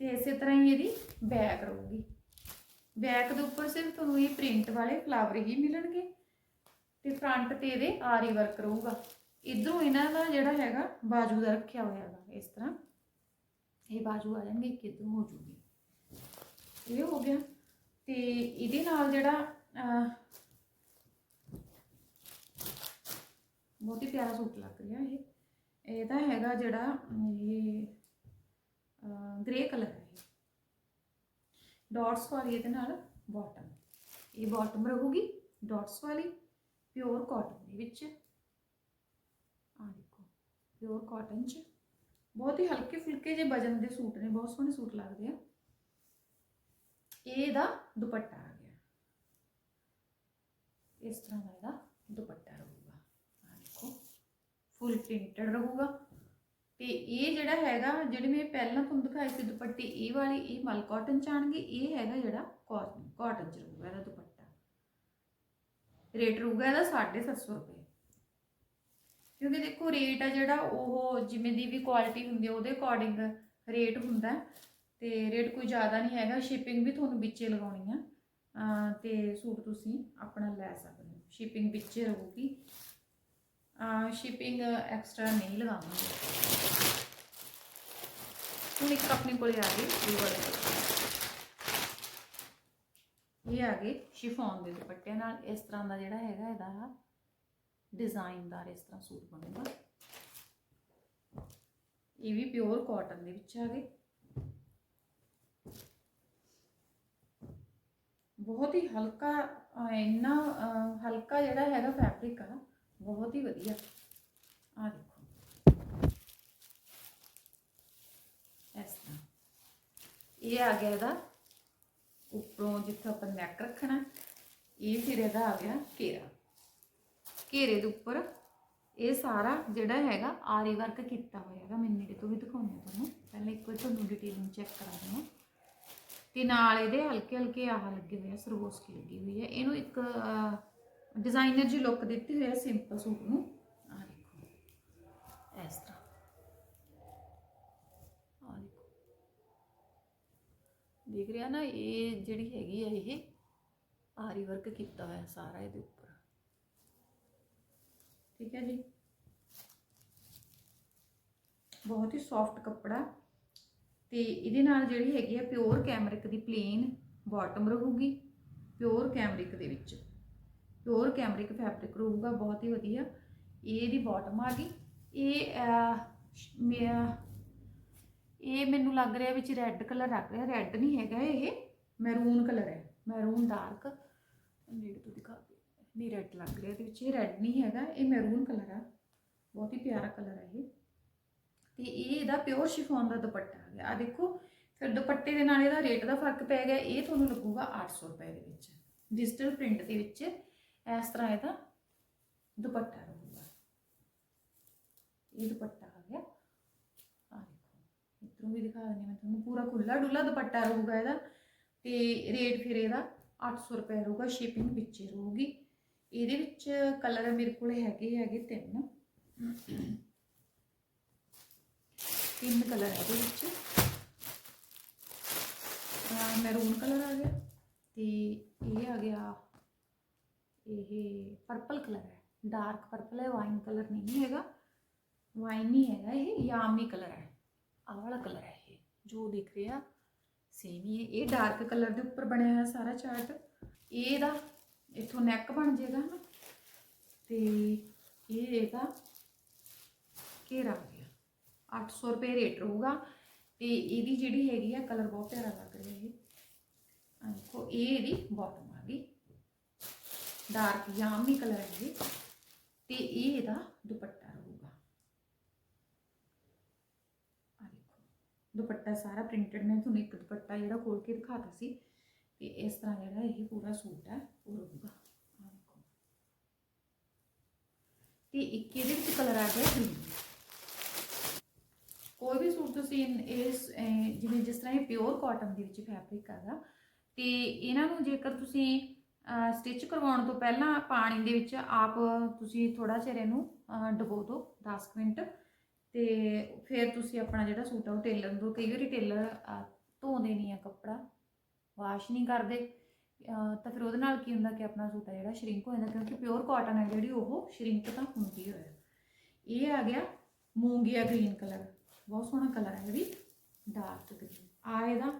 ਤੇ ਇਸੇ ਤਰ੍ਹਾਂ ਹੀ ਇਹਦੀ ਬੈਕ ਰਹੂਗੀ। ਬੈਕ ਦੇ ਉੱਪਰ ਸਿਰਫ ਤੁਹਾਨੂੰ ਇਹ ਪ੍ਰਿੰਟ ਵਾਲੇ ਫਲਾਵਰ ਹੀ ਮਿਲਣਗੇ ਤੇ ਫਰੰਟ ਤੇ ਇਹਦੇ ਆਰੀ ਵਰਕ ਰਹੂਗਾ। ਇਧਰੋਂ ਇਹਨਾਂ ਦਾ ਜਿਹੜਾ ਹੈਗਾ ਬਾਜੂ ਦਾ ਰੱਖਿਆ ਹੋਇਆ ਹੈਗਾ, ਇਸ ਤਰ੍ਹਾਂ। ਇਹ ਬਾਜੂ ਆ ਜਾਣਗੇ, ਇੱਕ ਇਧਰੋਂ ਹੋ ਜੂਗੀ। ਇਹ ਹੋ ਗਿਆ? ਤੇ ਇਹਦੇ ਨਾਲ ਜਿਹੜਾ ਬਹੁਤ ਹੀ ਪਿਆਰਾ ਸੂਟ ਲੱਗ ਰਿਹਾ ਇਹ। ਇਹਦਾ ਹੈਗਾ ਜਿਹੜਾ, ਇਹ ਗ੍ਰੇ ਕਲਰ ਹੈ ਇਹ। ਡਾਟਸ ਵਾਲੀ ਇਹਦੇ ਨਾਲ ਬਾਟਮ ਇਹ ਬਾਟਮ ਰਹੂਗੀ ਡਾਟਸ ਵਾਲੀ ਪਿਓਰ ਕਾਟਨ ਦੇ ਵਿੱਚ। ਆ ਦੇਖੋ ਪਿਓਰ ਕਾਟਨ ਚ। ਬਹੁਤ ਹੀ ਹਲਕੇ ਫੁਲਕੇ ਜਿਹੇ ਵਜਨ ਦੇ ਸੂਟ ਨੇ, ਬਹੁਤ ਸੋਹਣੇ ਸੂਟ ਲੱਗਦੇ ਆ। ਇਹ ਇਹਦਾ ਦੁਪੱਟਾ ਆ ਗਿਆ। ਇਸ ਤਰ੍ਹਾਂ ਦਾ ਇਹਦਾ ਦੁਪੱਟਾ। ਫੁੱਲ ਪ੍ਰਿੰਟਡ ਰਹੂਗਾ। ਤੇ ਇਹ ਜਿਹੜਾ ਹੈਗਾ, ਜਿਹੜੇ ਮੈਂ ਪਹਿਲਾਂ ਤੁਹਾਨੂੰ ਦਿਖਾਏ ਸੀ ਦੁਪੱਟੇ, ਇਹ ਵਾਲੇ, ਇਹ ਮਲ ਕਾਟਨ ਚ ਆਣਗੇ ਇਹ ਹੈਗਾ ਜਿਹੜਾ ਕਾਟਨ ਕਾਟਨ ਚ ਰਹੂਗਾ ਇਹਦਾ ਦੁਪੱਟਾ। ਰੇਟ ਰਹੂਗਾ ਇਹਦਾ 750 ਰੁਪਏ। ਕਿਉਂਕਿ ਦੇਖੋ ਰੇਟ ਆ ਜਿਹੜਾ, ਉਹ ਜਿਵੇਂ ਦੀ ਵੀ ਕੁਆਲਿਟੀ ਹੁੰਦੀ ਹੈ ਉਹਦੇ ਅਕੋਰਡਿੰਗ ਰੇਟ ਹੁੰਦਾ। ਹੈ ਤੇ ਰੇਟ ਕੋਈ ਜ਼ਿਆਦਾ ਨਹੀਂ ਹੈਗਾ ਸ਼ਿਪਿੰਗ ਵੀ ਤੁਹਾਨੂੰ ਵਿੱਚੇ ਲਗਾਉਣੀ ਆ। ਅਹ ਤੇ ਸੂਟ ਤੁਸੀਂ ਆਪਣਾ ਲੈ ਸਕਦੇ ਹੋ। ਸ਼ਿਪਿੰਗ ਵਿੱਚੇ ਰਹੂਗੀ। ਸ਼ਿਪਿੰਗ ਐਕਸਟਰਾ ਨਹੀਂ ਲਗਾਵਾਂਗੇ ਹੁਣ ਇੱਕ ਆਪਣੇ ਕੋਲੇ ਆ ਗਈ ਇਹ ਵਾਲੇ ਇਹ ਆ ਗਏ ਸ਼ਿਫੋਨ ਦੇ ਦੁਪੱਟਿਆਂ ਨਾਲ ਇਸ ਤਰ੍ਹਾਂ ਦਾ ਜਿਹੜਾ ਹੈਗਾ ਇਹਦਾ ਡਿਜ਼ਾਈਨਦਾਰ ਇਸ ਤਰ੍ਹਾਂ ਸੂਟ ਬਣੂਗਾ ਇਹ ਵੀ ਪਿਓਰ ਕਾਟਨ ਦੇ ਵਿੱਚ ਆ ਗਏ ਬਹੁਤ ਹੀ ਹਲਕਾ ਇੰਨਾ ਹਲਕਾ ਜਿਹੜਾ ਹੈਗਾ ਫੈਬਰਿਕ ਆ ਬਹੁਤ ਹੀ ਵਧੀਆ। ਆ ਦੇਖੋ। ਇਸ ਤਰ੍ਹਾਂ। ਇਹ ਆ ਗਿਆ ਇਹਦਾ ਉੱਪਰੋਂ ਜਿੱਥੇ ਆਪਾਂ ਨੈਕ ਰੱਖਣਾ, ਇਹ ਫਿਰ ਇਹਦਾ ਆ ਗਿਆ ਘੇਰਾ। ਘੇਰੇ ਦੇ ਉੱਪਰ ਇਹ ਸਾਰਾ ਜਿਹੜਾ ਹੈਗਾ ਆਰੀ ਵਰਕ ਕੀਤਾ ਹੋਇਆ ਹੈਗਾ। ਮੈਂ ਨੇੜੇ ਤੋਂ ਵੀ ਦਿਖਾਉਂਦੀ ਹਾਂ ਤੁਹਾਨੂੰ। ਪਹਿਲਾਂ ਇੱਕ ਵਾਰ ਤੁਹਾਨੂੰ ਡਿਟੇਲਿੰਗ ਚੈੱਕ ਕਰਾ ਦਵਾਂ ਤੇ ਨਾਲ ਇਹਦੇ ਹਲਕੇ ਹਲਕੇ ਆਹ ਲੱਗੇ ਹੋਏ ਆ, ਸਰਵੋਸਕੀ ਲੱਗੀ ਹੋਈ ਹੈ। ਇਹਨੂੰ ਇੱਕ ਡਿਜ਼ਾਈਨਰ ਜੀ ਲੁੱਕ ਦਿੱਤੀ ਹੋਈ ਹੈ ਸਿੰਪਲ ਸੂਟ ਨੂੰ। ਆ ਦੇਖੋ। ਇਸ ਤਰ੍ਹਾਂ। ਆ ਦੇਖੋ। ਦੇਖ ਰਿਹਾ ਨਾ, ਇਹ ਜਿਹੜੀ ਹੈਗੀ ਹੈ ਇਹ ਆਰੀ ਵਰਕ ਕੀਤਾ ਹੋਇਆ ਸਾਰਾ ਇਹਦੇ ਉੱਪਰ। ਠੀਕ ਹੈ ਜੀ। ਬਹੁਤ ਹੀ ਸੌਫਟ ਕੱਪੜਾ। ਤੇ ਇਹਦੇ ਨਾਲ ਜਿਹੜੀ ਹੈਗੀ ਆ ਪਿਓਰ ਕੈਮਰਿਕ ਦੀ ਪਲੇਨ ਬਾਟਮ ਰਹੂਗੀ। ਪਿਓਰ ਕੈਮਰਿਕ ਦੇ ਵਿੱਚ। ਪਿਓਰ ਕੈਮਰਿਕ ਫੈਬਰਿਕ ਰਹੂਗਾ, ਬਹੁਤ ਹੀ ਵਧੀਆ। ਇਹ ਇਹਦੀ ਬਾਟਮ ਆ ਗਈ। ਇਹ ਮੇਰਾ ਇਹ ਮੈਨੂੰ ਲੱਗ ਰਿਹਾ ਵਿੱਚ ਰੈੱਡ ਕਲਰ ਰੱਖ ਰਿਹਾ। ਰੈੱਡ ਨਹੀਂ ਹੈਗਾ ਇਹ। ਮੈਰੂਨ ਕਲਰ ਹੈ। ਮੈਰੂਨ ਡਾਰਕ ਨੇੜੇ ਤੋਂ ਦਿਖਾ ਦੇ। ਨਹੀਂ ਰੈੱਡ ਲੱਗ ਰਿਹਾ ਇਹਦੇ ਵਿੱਚ। ਇਹ ਰੈੱਡ ਨਹੀਂ ਹੈਗਾ। ਇਹ ਮੈਰੂਨ ਕਲਰ ਆ। ਬਹੁਤ ਹੀ ਪਿਆਰਾ ਕਲਰ ਹੈ ਇਹ। ਤੇ ਇਹ ਇਹਦਾ ਪਿਓਰ ਸ਼ਿਫੋਨ ਦਾ ਦੁਪੱਟਾ ਆ ਗਿਆ। ਆ ਦੇਖੋ, ਫਿਰ ਦੁਪੱਟੇ ਦੇ ਨਾਲ ਇਹਦਾ ਰੇਟ ਦਾ ਫ਼ਰਕ ਪੈ ਗਿਆ। ਇਹ ਤੁਹਾਨੂੰ ਲੱਗੂਗਾ 800 ਰੁਪਏ ਦੇ ਵਿੱਚ। ਡਿਜੀਟਲ ਪ੍ਰਿੰਟ ਦੇ ਵਿੱਚ ਇਸ ਤਰ੍ਹਾਂ ਇਹਦਾ ਦੁਪੱਟਾ ਰਹੂਗਾ। ਇਹ ਦੁਪੱਟਾ ਆ ਗਿਆ। ਆ ਦੇਖੋ, ਇਧਰੋਂ ਵੀ ਦਿਖਾ ਦਿੰਦੀ ਹਾਂ ਮੈਂ ਤੁਹਾਨੂੰ, ਪੂਰਾ ਖੁੱਲਾ ਡੁੱਲਾ ਦੁਪੱਟਾ ਰਹੂਗਾ ਇਹਦਾ ਤੇ ਰੇਟ ਫਿਰ ਇਹਦਾ 800 ਰੁਪਏ ਰਹੂਗਾ ਸ਼ਿਪਿੰਗ ਵਿੱਚ ਹੀ ਰਹੂਗੀ। ਇਹਦੇ ਵਿੱਚ ਕਲਰ ਮੇਰੇ ਕੋਲ ਹੈਗੇ ਹੈਗੇ ਤਿੰਨ। ਤਿੰਨ ਕਲਰ ਹੈ ਇਹਦੇ ਵਿੱਚ। ਮੈਰੂਨ ਕਲਰ ਆ ਗਿਆ ਤੇ ਇਹ ਆ ਗਿਆ ਇਹ ਪਰਪਲ ਕਲਰ ਹੈ ਡਾਰਕ ਪਰਪਲ ਹੈ ਵਾਈਨ ਕਲਰ ਨਹੀਂ ਹੈਗਾ ਵਾਈਨ ਨਹੀਂ ਹੈਗਾ ਇਹ ਯਾਮਨੀ ਕਲਰ ਹੈ ਆਹ ਵਾਲਾ ਕਲਰ ਹੈ ਇਹ ਜੋ ਦਿਖ ਰਿਹਾ ਸੇਮ ਹੀ ਹੈ ਇਹ ਡਾਰਕ ਕਲਰ ਦੇ ਉੱਪਰ ਬਣਿਆ ਹੋਇਆ ਸਾਰਾ ਚਾਰਟ ਇਹ ਇਹਦਾ ਇੱਥੋਂ ਨੈਕ ਬਣ ਜਾਏਗਾ ਨਾ ਤੇ ਇਹ ਇਹਦਾ ਘੇਰਾ ਆ ਗਿਆ 800 ਰੁਪਏ ਰੇਟ ਰਹੂਗਾ ਤੇ ਇਹਦੀ ਜਿਹੜੀ ਹੈਗੀ ਆ ਕਲਰ ਬਹੁਤ ਪਿਆਰਾ ਲੱਗ ਰਿਹਾ ਇਹ ਆਹ ਦੇਖੋ ਇਹ ਇਹਦੀ ਬਾਟਮ ਆ ਗਈ ਡਾਰਕ ਜਾਮਨੀ ਕਲਰ ਹੈ ਇਹ ਤੇ ਇਹ ਇਹਦਾ ਦੁਪੱਟਾ ਰਹੂਗਾ। ਆ ਦੇਖੋ, ਦੁਪੱਟਾ ਸਾਰਾ ਪ੍ਰਿੰਟਡ ਮੈਂ ਤੁਹਾਨੂੰ ਇੱਕ ਦੁਪੱਟਾ ਜਿਹੜਾ ਖੋਲ ਕੇ ਦਿਖਾਤਾ ਸੀ ਤੇ ਇਸ ਤਰ੍ਹਾਂ ਜਿਹੜਾ ਇਹ ਪੂਰਾ ਸੂਟ ਹੈ, ਉਹ ਰਹੂਗਾ। ਆ ਦੇਖੋ। ਤੇ ਇੱਕ ਇਹਦੇ ਵਿੱਚ ਕਲਰ ਆ ਗਿਆ ਗ੍ਰੀਨ ਕੋਈ ਵੀ ਸੂਟ ਤੁਸੀਂ ਇਸ ਜਿਵੇਂ ਜਿਸ ਤਰ੍ਹਾਂ ਇਹ ਪਿਓਰ ਕਾਟਨ ਦੇ ਵਿੱਚ ਫੈਬਰਿਕ ਹੈਗਾ, ਤੇ ਇਹਨਾਂ ਨੂੰ ਜੇਕਰ ਤੁਸੀਂ ਸਟਿਚ ਕਰਵਾਉਣ ਤੋਂ ਪਹਿਲਾਂ ਪਾਣੀ ਦੇ ਵਿੱਚ ਆਪ ਤੁਸੀਂ ਥੋੜਾ ਚਿਰ ਇਹਨੂੰ ਡਬੋ ਡੁਬੋ ਦਿਓ 10 ਕੁ ਮਿੰਟ। ਤੇ ਫਿਰ ਤੁਸੀਂ ਆਪਣਾ ਜਿਹੜਾ ਸੂਟ ਆ ਉਹ ਟੇਲਰ ਨੂੰ ਕਈ ਵਾਰੀ ਟੇਲਰ ਧੋਂਦੇ ਨਹੀਂ ਆ ਕੱਪੜਾ, ਵਾਸ਼ ਨਹੀਂ ਕਰਦੇ। ਤਾਂ ਫਿਰ ਉਹਦੇ ਨਾਲ ਕੀ ਹੁੰਦਾ ਕਿ ਆਪਣਾ ਸੂਟ ਆ ਜਿਹੜਾ ਸ਼ਰਿੰਕ ਹੋ ਜਾਂਦਾ, ਕਿਉਂਕਿ ਪਿਓਰ ਕਾਟਨ ਹੈ ਜਿਹੜੀ ਉਹ ਸ਼ਰਿੰਕ ਤਾਂ ਹੁੰਦੀ ਹੋਇਆ ਇਹ ਆ ਗਿਆ ਮੂੰਗੀਆ ਗ੍ਰੀਨ ਕਲਰ ਬਹੁਤ ਸੋਹਣਾ ਕਲਰ ਹੈ ਇਹ ਵੀ ਡਾਰਕ ਗ੍ਰੀਨ ਆ ਇਹਦਾ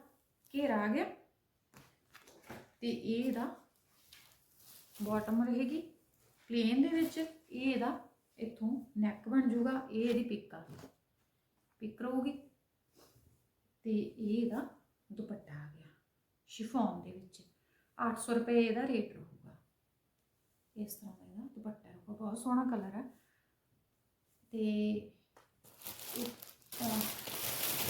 ਘੇਰਾ ਆ ਗਿਆ। ਤੇ ਇਹ ਇਹਦਾ ਬਾਟਮ ਰਹੇਗੀ। ਪਲੇਨ ਦੇ ਵਿੱਚ ਇਹ ਇਹਦਾ ਇੱਥੋਂ ਨੈਕ ਬਣ ਜਾਊਗਾ, ਇਹ ਇਹਦੀ ਪਿੱਕ ਆ। ਪਿੱਕ ਰਹੂਗੀ। ਤੇ ਇਹ ਇਹਦਾ ਦੁਪੱਟਾ ਆ ਗਿਆ। ਸ਼ਿਫੋਨ ਦੇ ਵਿੱਚ। 800 ਰੁਪਏ ਇਹਦਾ ਰੇਟ ਰਹੂਗਾ। ਇਸ ਤਰ੍ਹਾਂ ਦਾ ਇਹਦਾ ਦੁਪੱਟਾ ਰਹੂਗਾ। ਬਹੁਤ ਸੋਹਣਾ ਕਲਰ ਹੈ ਤੇ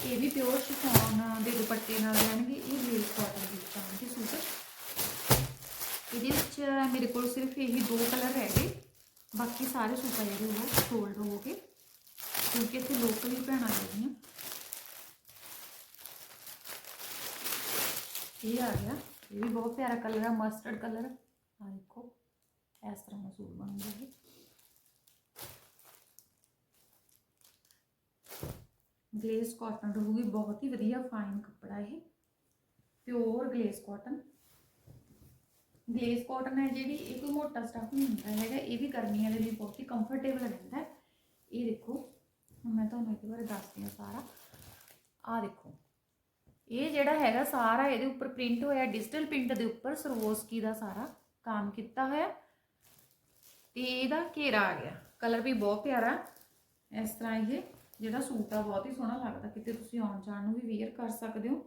ਇਹ ਵੀ ਪਿਓਰ ਸ਼ਿਫੋਨ ਦੇ ਦੁਪੱਟੇ ਨਾਲ ਰਹਿਣਗੇ। ਇਹ ਲੇਸ ਕਾਟਨ ਦੇ ਵਿੱਚ ਸੂਟ। ਇਹਦੇ ਵਿੱਚ ਮੇਰੇ ਕੋਲ ਸਿਰਫ ਇਹੀ ਦੋ ਕਲਰ ਰਹਿ ਗਏ। ਬਾਕੀ ਸਾਰੇ ਸੂਟ ਆ ਜਿਹੜੇ ਉਹ ਸੋਲਡ ਹੋ ਗਏ ਕਿਉਂਕਿ ਇੱਥੇ ਲੋਕਲ ਹੀ ਭੈਣਾਂ ਜਿਹੜੀਆਂ ਇਹ ਆ ਗਿਆ। ਇਹ ਵੀ ਬਹੁਤ ਪਿਆਰਾ ਕਲਰ ਹੈ ਮਸਟਰਡ ਕਲਰ ਆ ਦੇਖੋ, ਇਸ ਤਰ੍ਹਾਂ ਦਾ ਸੂਟ ਬਣੂਗਾ ਇਹ। ਗਲੇਸ ਕਾਟਨ ਰਹੂਗੀ ਬਹੁਤ ਹੀ ਵਧੀਆ ਫਾਈਨ ਕੱਪੜਾ ਇਹ। Pure glace cotton glace cotton ਹੈ ਜਿਹੜੀ ਇਹ ਕੋਈ ਮੋਟਾ ਸਟੱਫ ਨਹੀਂ ਹੁੰਦਾ ਹੈਗਾ, ਇਹ ਵੀ ਗਰਮੀਆਂ ਦੇ ਲਈ ਬਹੁਤ ਹੀ ਕੰਫਰਟੇਬਲ ਰਹਿੰਦਾ ਹੈ। ਇਹ ਦੇਖੋ, ਹੁਣ ਮੈਂ ਤੁਹਾਨੂੰ ਇਹਦੇ ਬਾਰੇ ਦੱਸਦੀ ਹਾਂ ਸਾਰਾ। ਆਹ ਦੇਖੋ, ਇਹ ਜਿਹੜਾ ਹੈਗਾ ਸਾਰਾ ਇਹਦੇ ਉੱਪਰ ਪ੍ਰਿੰਟ ਹੋਇਆ ਡਿਜੀਟਲ ਪ੍ਰਿੰਟ ਦੇ ਉੱਪਰ ਸਰਵੋਸਕੀ ਦਾ ਸਾਰਾ ਕੰਮ ਕੀਤਾ ਹੋਇਆ। ਤੇ ਇਹਦਾ ਘੇਰਾ ਆ ਗਿਆ ਕਲਰ ਵੀ ਬਹੁਤ ਪਿਆਰਾ ਇਸ ਤਰ੍ਹਾਂ ਇਹ ਜਿਹੜਾ ਸੂਟ ਆ, ਬਹੁਤ ਹੀ ਸੋਹਣਾ ਲੱਗਦਾ, ਕਿਤੇ ਤੁਸੀਂ ਆਉਣ ਜਾਣ ਨੂੰ ਵੀ ਵੇਅਰ ਕਰ ਸਕਦੇ ਹੋ।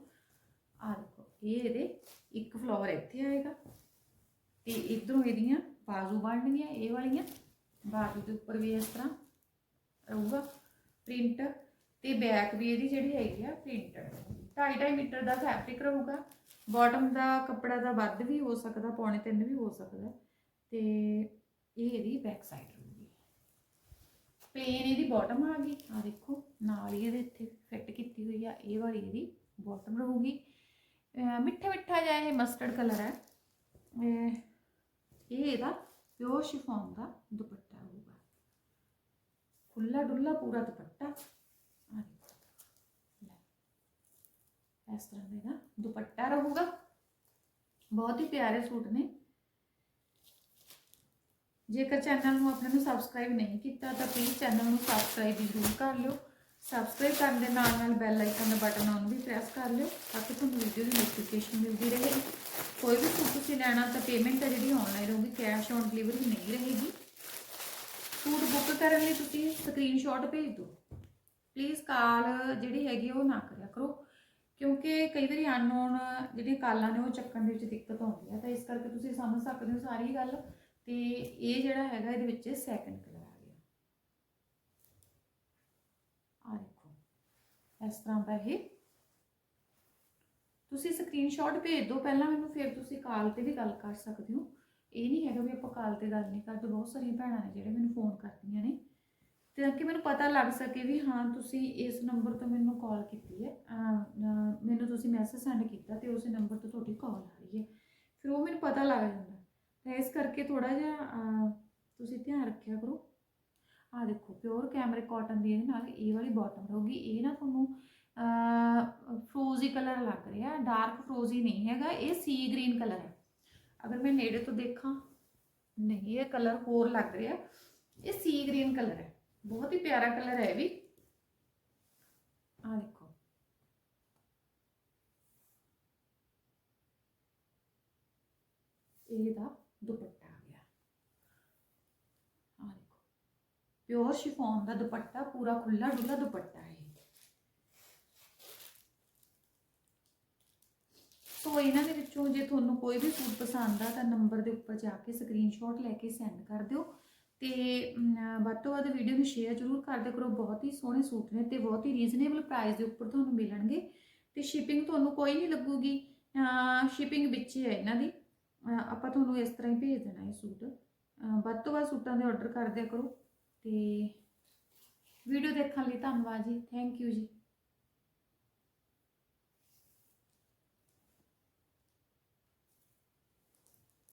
ਆ ਦੇਖੋ, ਇਹ ਇਹਦੇ ਇੱਕ ਫਲਾਵਰ ਇੱਥੇ ਆਏਗਾ। ਤੇ ਇਧਰੋਂ ਇਹਦੀਆਂ ਬਾਜ਼ੂ ਬਣਨਗੀਆਂ ਇਹ ਵਾਲੀਆਂ। ਬਾਜ਼ੂ ਦੇ ਉੱਪਰ ਵੀ ਇਸ ਤਰ੍ਹਾਂ ਰਹੂਗਾ ਪ੍ਰਿੰਟ ਤੇ ਬੈਕ ਵੀ ਇਹਦੀ ਜਿਹੜੀ ਹੈਗੀ ਆ ਪ੍ਰਿੰਟਡ 2.5 ਮੀਟਰ ਦਾ ਫੈਬਰਿਕ ਰਹੂਗਾ। ਬਾਟਮ ਦਾ ਕੱਪੜਾ ਦਾ ਵੱਧ ਵੀ ਹੋ ਸਕਦਾ, ਪੌਣੇ ਤਿੰਨ ਵੀ ਹੋ ਸਕਦਾ ਤੇ ਇਹ ਇਹਦੀ ਬੈਕ ਸਾਈਡ ਰਹੂਗੀ। ਪਲੇਨ ਇਹਦੀ ਬਾਟਮ ਆ ਗਈ। ਆ ਦੇਖੋ, ਨਾਲ ਹੀ ਇਹਦੇ ਇੱਥੇ ਫਿੱਟ ਕੀਤੀ ਹੋਈ ਆ, ਇਹ ਵਾਲੀ ਇਹਦੀ ਬਾਟਮ ਰਹੂਗੀ। ਮਿੱਠਾ ਮਿੱਠਾ ਜਿਹਾ ਇਹ ਮਸਟਰਡ ਕਲਰ ਹੈ। ਇਹ ਇਹਦਾ ਪਿਓਰ ਸ਼ਿਫੋਨ ਦਾ ਦੁਪੱਟਾ ਹੋਊਗਾ ਖੁੱਲਾ ਡੁੱਲਾ ਪੂਰਾ ਦੁਪੱਟਾ ਆ ਦੇਖੋ ਇਸ ਤਰ੍ਹਾਂ ਦਾ ਇਹਦਾ ਦੁਪੱਟਾ ਰਹੂਗਾ ਬਹੁਤ ਹੀ ਪਿਆਰੇ ਸੂਟ ਨੇ ਜੇਕਰ ਚੈਨਲ ਨੂੰ ਆਪਣੇ ਨੂੰ ਸਬਸਕ੍ਰਾਈਬ ਨਹੀਂ ਕੀਤਾ ਤਾਂ ਪਲੀਜ਼ ਚੈਨਲ ਨੂੰ ਸਬਸਕ੍ਰਾਈਬ ਜ਼ਰੂਰ ਕਰ ਲਿਓ ਸਬਸਕ੍ਰਾਈਬ ਕਰਨ ਦੇ ਨਾਲ ਨਾਲ ਬੈਲ ਆਈਕਨ ਦਾ ਬਟਨ ਆਨ ਵੀ ਪ੍ਰੈਸ ਕਰ ਲਿਓ ਤਾਂ ਕਿ ਤੁਹਾਨੂੰ ਵੀਡੀਓ ਦੀ ਨੋਟੀਫਿਕੇਸ਼ਨ ਮਿਲਦੀ ਰਹੇ ਕੋਈ ਵੀ ਸੂਟ ਤੁਸੀਂ ਲੈਣਾ ਤਾਂ ਪੇਮੈਂਟ ਹੈ ਜਿਹੜੀ ਆਨਲਾਈਨ ਰਹੂਗੀ ਕੈਸ਼ ਔਨ ਡਿਲੀਵਰੀ ਨਹੀਂ ਰਹੇਗੀ। ਸੂਟ ਬੁੱਕ ਕਰਨ ਲਈ ਤੁਸੀਂ ਸਕਰੀਨਸ਼ਾਟ ਭੇਜ ਦਿਓ। ਪਲੀਜ਼ ਕਾਲ ਜਿਹੜੀ ਹੈਗੀ ਉਹ ਨਾ ਕਰਿਆ ਕਰੋ। ਕਿਉਂਕਿ ਕਈ ਵਾਰੀ ਅਨਨੋਨ ਜਿਹੜੀਆਂ ਕਾਲਾਂ ਨੇ, ਉਹ ਚੱਕਣ ਦੇ ਵਿੱਚ ਦਿੱਕਤ ਆਉਂਦੀ ਹੈ ਤਾਂ ਇਸ ਕਰਕੇ ਤੁਸੀਂ ਸਮਝ ਸਕਦੇ ਹੋ ਸਾਰੀ ਗੱਲ ਤੇ ਇਹ ਜਿਹੜਾ ਹੈਗਾ, ਇਹਦੇ ਵਿੱਚ ਸੈਕੰਡ ਕਲਰ ਆ ਗਿਆ। ਆ ਦੇਖੋ, ਇਸ ਤਰ੍ਹਾਂ ਦਾ ਇਹ ਤੁਸੀਂ ਸਕਰੀਨਸ਼ਾਟ ਭੇਜ ਦਿਓ ਪਹਿਲਾਂ ਮੈਨੂੰ, ਫਿਰ ਤੁਸੀਂ ਕਾਲ ਤੇ ਵੀ ਗੱਲ ਕਰ ਸਕਦੇ ਹੋ। ਇਹ ਨਹੀਂ ਹੈਗਾ ਵੀ ਆਪਾਂ ਕਾਲ ਤੇ ਗੱਲ ਨਹੀਂ ਕਰਦੇ, ਬਹੁਤ ਸਾਰੀਆਂ ਭੈਣਾਂ ਨੇ ਜਿਹੜੇ ਮੈਨੂੰ ਫੋਨ ਕਰਦੀਆਂ ਨੇ। ਤੇ ਕਿ ਮੈਨੂੰ ਪਤਾ ਲੱਗ ਸਕੇ ਵੀ ਹਾਂ, ਤੁਸੀਂ ਇਸ ਨੰਬਰ ਤੋਂ ਮੈਨੂੰ ਕਾਲ ਕੀਤੀ ਹੈ। ਮੈਨੂੰ ਤੁਸੀਂ ਮੈਸੇਜ ਸੈਂਡ ਕੀਤਾ ਤੇ ਉਸੇ ਨੰਬਰ ਤੋਂ ਤੁਹਾਡੀ ਕਾਲ ਆ ਰਹੀ ਹੈ। ਫਿਰ ਉਹ ਮੈਨੂੰ ਪਤਾ ਲੱਗ ਜਾਂਦਾ। ਤਾਂ ਇਸ ਕਰਕੇ ਥੋੜਾ ਜਿਹਾ ਤੁਸੀਂ ਧਿਆਨ ਰੱਖਿਆ ਕਰੋ। ਆ ਦੇਖੋ ਪਿਓਰ ਕੈਮਰੇ ਕਾਟਨ ਦੀ ਇਹਦੇ ਨਾਲ ਇਹ ਵਾਲੀ ਬਾਟਮ ਰਹੂਗੀ। ਇਹ ਨਾ ਤੁਹਾਨੂੰ ਫਰੋਜ਼ ਫਰੋਜ਼ੀ ਕਲਰ ਲੱਗ ਰਿਹਾ ਡਾਰਕ ਫਰੋਜ਼ੀ ਨਹੀਂ ਹੈਗਾ ਇਹ ਸੀ ਗ੍ਰੀਨ ਕਲਰ ਹੈ ਅਗਰ ਮੈਂ ਨੇੜੇ ਤੋਂ ਦੇਖਾਂ ਨਹੀਂ ਇਹ ਕਲਰ ਹੋਰ ਲੱਗ ਰਿਹਾ ਇਹ ਸੀ ਗ੍ਰੀਨ ਕਲਰ ਹੈ ਬਹੁਤ ਹੀ ਪਿਆਰਾ ਕਲਰ ਹੈ ਇਹ ਵੀ ਆ ਦੇਖੋ ਇਹਦਾ ਦੁਪੱਟਾ ਆ ਗਿਆ ਆ ਦੇਖੋ ਪਿਓਰ ਸ਼ਿਫੋਨ ਦਾ ਦੁਪੱਟਾ ਪੂਰਾ ਖੁੱਲਾ ਡੁੱਲਾ ਦੁਪੱਟਾ ਹੈ ਸੋ ਇਹਨਾਂ ਦੇ ਵਿੱਚੋਂ ਜੇ ਤੁਹਾਨੂੰ ਕੋਈ ਵੀ ਸੂਟ ਪਸੰਦ ਆ, ਤਾਂ ਨੰਬਰ ਦੇ ਉੱਪਰ ਜਾ ਕੇ ਸਕਰੀਨਸ਼ਾਟ ਲੈ ਕੇ ਸੈਂਡ ਕਰ ਦਿਓ। ਤੇ ਵੱਧ ਤੋਂ ਵੱਧ ਵੀਡੀਓ ਨੂੰ ਸ਼ੇਅਰ ਜ਼ਰੂਰ ਕਰਦੇ ਕਰੋ। ਬਹੁਤ ਹੀ ਸੋਹਣੇ ਸੂਟ ਨੇ ਤੇ ਬਹੁਤ ਹੀ ਰੀਜ਼ਨੇਬਲ ਪ੍ਰਾਈਸ ਦੇ ਉੱਪਰ ਤੁਹਾਨੂੰ ਮਿਲਣਗੇ। ਤੇ ਸ਼ਿਪਿੰਗ ਤੁਹਾਨੂੰ ਕੋਈ ਨਹੀਂ ਲੱਗੂਗੀ। ਸ਼ਿਪਿੰਗ ਵਿੱਚ ਹੀ ਹੈ ਇਹਨਾਂ ਦੀ। ਆਪਾਂ ਤੁਹਾਨੂੰ ਇਸ ਤਰ੍ਹਾਂ ਹੀ ਭੇਜ ਦੇਣਾ ਇਹ ਸੂਟ। ਵੱਧ ਤੋਂ ਵੱਧ ਸੂਟਾਂ ਦੇ ਆਰਡਰ ਕਰਦਿਆ ਕਰੋ। ਤੇ ਵੀਡੀਓ ਦੇਖਣ ਲਈ ਧੰਨਵਾਦ ਜੀ। ਥੈਂਕ ਯੂ ਜੀ।